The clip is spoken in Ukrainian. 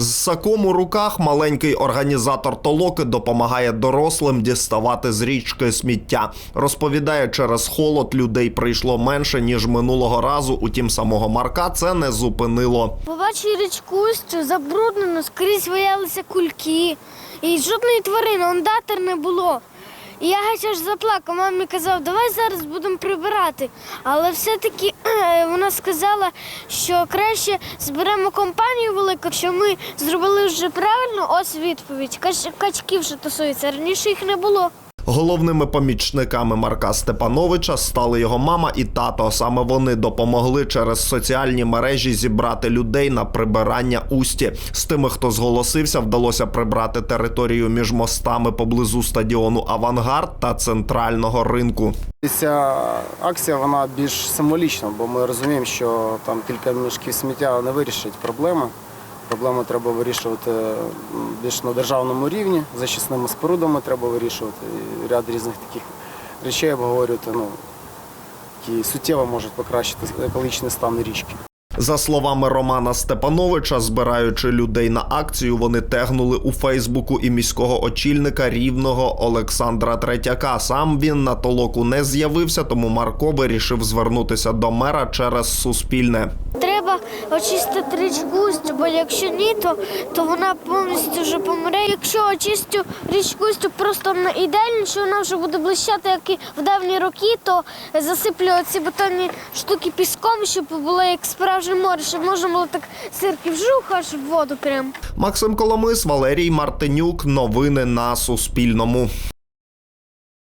З саком у руках маленький організатор толоки допомагає дорослим діставати з річки сміття. Розповідає, через холод людей прийшло менше ніж минулого разу. Утім, самого Марка це не зупинило. Побачив річку, що забруднено, скрізь виявилися кульки. І жодної тварини, ондатер не було. Я геть аж заплакав. Мамі казав, давай зараз будемо прибирати. Але все-таки е, вона сказала, що краще зберемо компанію велику, що ми зробили вже правильно. Ось відповідь. Кач- Качків що тусуються. Раніше їх не було. Головними помічниками Марка Степановича стали його мама і тато. Саме вони допомогли через соціальні мережі зібрати людей на прибирання усті. З тими, хто зголосився, вдалося прибрати територію між мостами поблизу стадіону Авангард та центрального ринку. Ця акція вона більш символічна, бо ми розуміємо, що там кілька мішків сміття не вирішить проблеми. Проблему треба вирішувати більш на державному рівні, зачисними спорудами треба вирішувати. І ряд різних таких речей обговорювати, ну, які суттєво можуть покращити екологічний стан річки. За словами Романа Степановича, збираючи людей на акцію, вони тегнули у Фейсбуку і міського очільника рівного Олександра Третяка. Сам він на толоку не з'явився, тому Марко вирішив звернутися до мера через суспільне. Треба очистити річку, бо якщо ні, то, то вона повністю вже помре. Якщо очистю річку то просто ідеально, що вона вже буде блищати, як і в давні роки, то засиплю ці бетонні штуки піском, щоб було як справжнє море, щоб можна було так сирки вжух аж в воду прям. Максим Коломис, Валерій Мартинюк. Новини на Суспільному.